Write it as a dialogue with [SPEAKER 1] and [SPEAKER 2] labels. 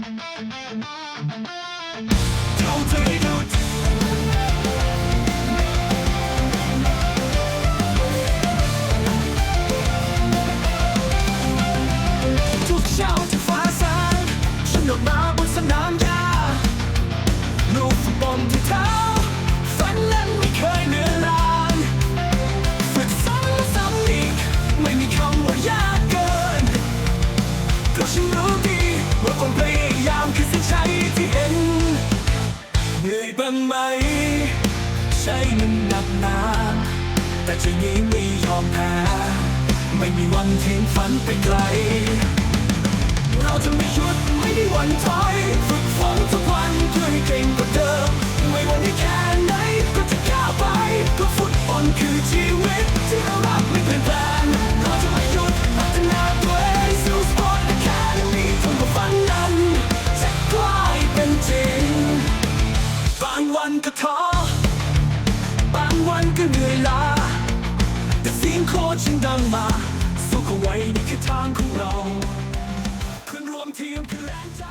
[SPEAKER 1] ทุกเช้าที่ฟ้าสางฉันออกมาบนสนามหญ้าลูกฟุตบอลที่เท้าฝันนั้นไม่เคยเลือนลาฝึกซ้ำและซ้ำอีกไม่มีคำว่ายากเกินเพราะฉันรู้ว่า ความพยายามคือเส้นชัยที่เห็น เหนื่อยบ้างไหม ใช่มันหนักหนา แต่ใจนี้ไม่ยอมแพ้ ไม่มีวันทิ้งฝันไปไกล เราจะไม่หยุดไม่ได้วันถอย ฝึกฝนทุกวันเพื่อให้เก่งกว่าเดิม ไม่ว่าในแค่ไหนก็จะก้าวไปเพราะฟุตบอลคือชีวิตที่เรา ก็ท้อบางวันก็เหนื่อยล้าแต่เสียงโคตรฉันดังมาสู้เขาไว้นี่คือทางของเราเพื่อนรวมทีมคือแรงใจ